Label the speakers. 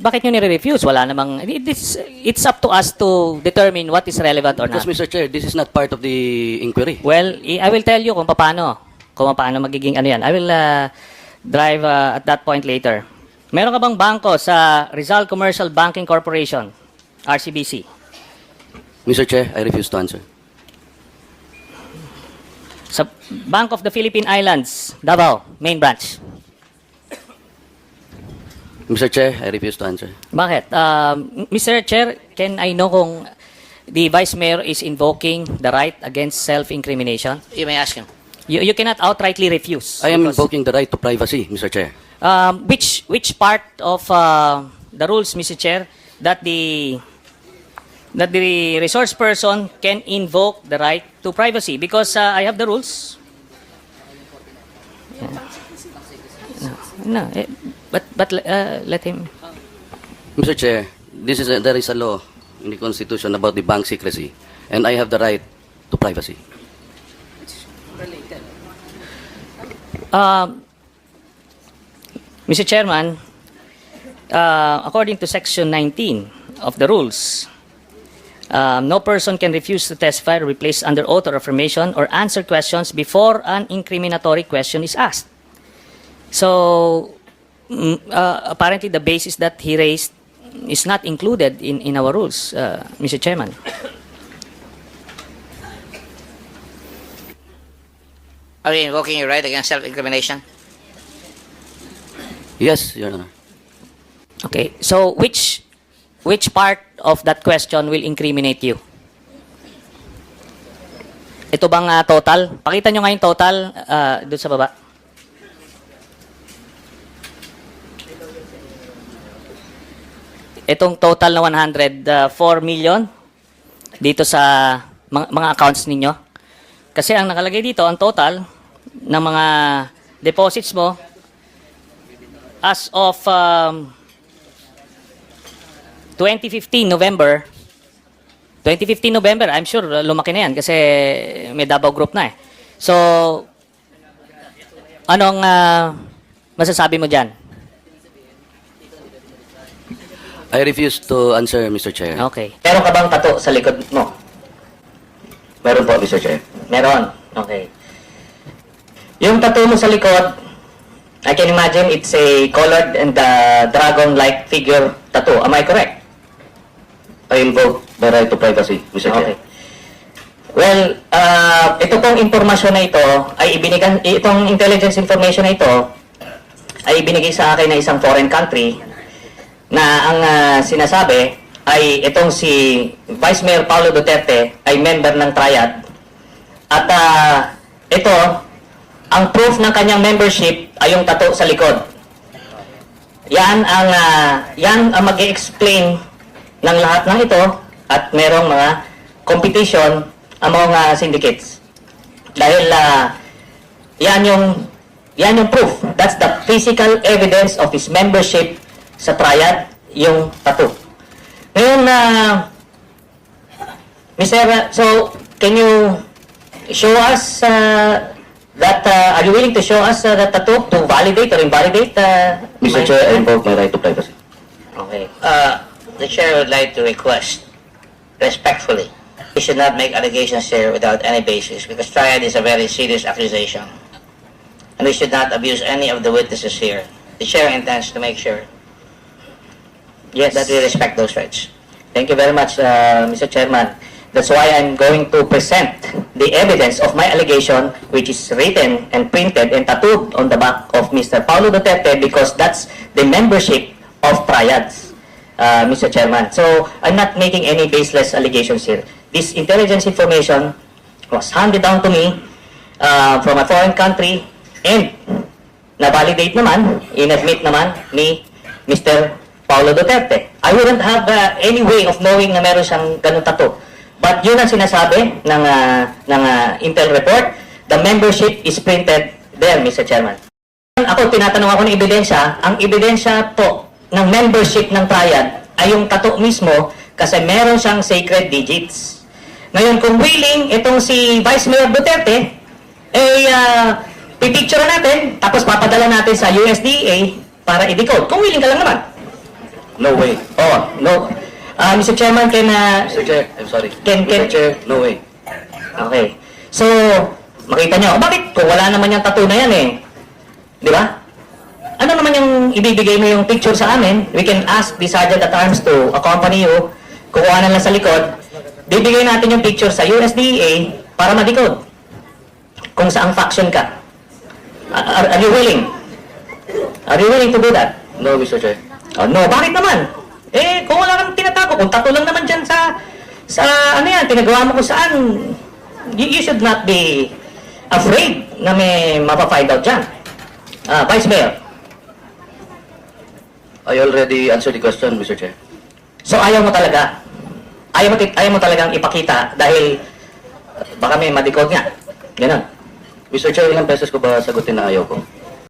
Speaker 1: bakit nyo nire-refuse? Wala namang, it is, it's up to us to determine what is relevant or not.
Speaker 2: Because, Mr. Chair, this is not part of the inquiry.
Speaker 1: Well, I I will tell you kung paano, kung paano magiging ano yan. I will uh, drive uh, at that point later. Meron ka bang bangko sa Rizal Commercial Banking Corporation, RCBC?
Speaker 2: Mr. Chair, I refuse to answer.
Speaker 1: Sa Bank of the Philippine Islands, Davao, main branch.
Speaker 2: Mr. Chair, I refuse to answer.
Speaker 1: Bakit? Um, Mr. Chair, can I know kung the Vice Mayor is invoking the right against self-incrimination?
Speaker 3: You may ask him.
Speaker 1: You, you cannot outrightly refuse.
Speaker 2: I am
Speaker 1: because-
Speaker 2: invoking the right to privacy, Mr. Chair.
Speaker 1: Um, which which part of uh, the rules, Mr. Chair, that the that the resource person can invoke the right to privacy? Because uh, I have the rules. No, no eh, but but uh, let him.
Speaker 2: Mr. Chair, this is a, there is a law in the Constitution about the bank secrecy, and I have the right to privacy.
Speaker 1: Um, Mr. Chairman, uh, according to Section 19 of the rules, um, no person can refuse to testify or be placed under oath or affirmation or answer questions before an incriminatory question is asked. So, mm, uh, apparently the basis that he raised is not included in, in our rules, uh, Mr. Chairman.
Speaker 3: Are you invoking your right against self-incrimination?
Speaker 2: Yes, Your Honor.
Speaker 1: Okay, so which which part of that question will incriminate you? Ito bang ah, total? Pakita nyo nga yung total uh, doon sa baba. Itong total na 104 million dito sa mga accounts ninyo. Kasi ang nakalagay dito, ang total ng mga deposits mo as of um, 2015 November 2015 November I'm sure lumaki na yan kasi may Davao group na eh so anong uh, masasabi mo dyan
Speaker 2: I refuse to answer, Mr. Chair.
Speaker 1: okay meron ka bang tato sa likod mo
Speaker 2: Meron po, Mr. Chair.
Speaker 1: meron okay yung tattoo mo sa likod I can imagine it's a colored and uh, dragon-like figure tattoo am I correct
Speaker 2: I invoke the right to privacy, Mr.
Speaker 1: Okay. Well, uh, ito pong impormasyon na ito ay ibinigan itong intelligence information na ito ay ibinigay sa akin ng isang foreign country na ang ah, sinasabi ay itong si Vice Mayor Paulo Duterte ay member ng Triad at ah, ito ang proof ng kanyang membership ay yung tato sa likod. Yan ang ah, yan ang mag-explain ng lahat ng ito at merong mga competition among uh, syndicates. Dahil ah, yan yung yan yung proof. That's the physical evidence of his membership sa triad, yung tattoo. Ngayon na Mr. Ra- so can you show us uh, that uh, are you willing to show us uh, that tattoo to validate or invalidate uh,
Speaker 2: Mr. Chair, I invoke my right to privacy.
Speaker 1: Okay.
Speaker 3: Uh, the chair would like to request, respectfully, we should not make allegations here without any basis because triad is a very serious accusation. And we should not abuse any of the witnesses here. The chair intends to make sure
Speaker 1: Yes.
Speaker 3: that we respect those rights.
Speaker 1: Thank you very much, uh, Mr. Chairman. That's why I'm going to present the evidence of my allegation, which is written and printed and tattooed on the back of Mr. Paulo Duterte because that's the membership of triads, uh, Mr. Chairman. So I'm not making any baseless allegations here. This intelligence information was handed down to me uh, from a foreign country and na-validate naman, in-admit naman ni Mr. Paulo Duterte. I wouldn't have uh, any way of knowing na meron siyang ganun tattoo. But yun ang sinasabi ng, uh, ng uh, Intel report. The membership is printed there, Mr. Chairman. Ako, tinatanong ako ng ebidensya. Ang ebidensya po ng membership ng triad ay yung tattoo mismo kasi meron siyang sacred digits. Ngayon, kung willing, itong si Vice Mayor Duterte, eh, uh, pipicture natin, tapos papadala natin sa USDA para i-decode. Kung willing ka lang naman.
Speaker 2: No way.
Speaker 1: Oh, no. Ah, Mr. Chairman, can, uh,
Speaker 2: Mr. Chair, I'm sorry.
Speaker 1: Can- can-
Speaker 2: Mr. Chair, no way.
Speaker 1: Okay. So, makita nyo, bakit kung wala naman yung tattoo na yan eh? Di ba? Ibibigay mo yung picture sa amin? We can ask the sergeant at arms to accompany you. Kukuha na lang sa likod. Bibigay natin yung picture sa USDA para madikod. Kung saang faction ka. Are, are you willing? Are you willing to do that?
Speaker 2: No, Mr. Chair.
Speaker 1: Oh, no, bakit naman? Eh, kung wala kang tinatago, kung tato lang naman dyan sa, sa ano yan, pinagawa mo kung saan, you, you should not be afraid na may mapafind out dyan. Ah, Vice Mayor,
Speaker 2: I already answered the question, Mr. Chair.
Speaker 1: so ayaw mo talaga, ayaw mo, ayaw mo talagang ipakita dahil uh, baka may madikod nga. Ganun.
Speaker 2: Mr. Chair, ilang beses ko ba sagutin na ayaw ko?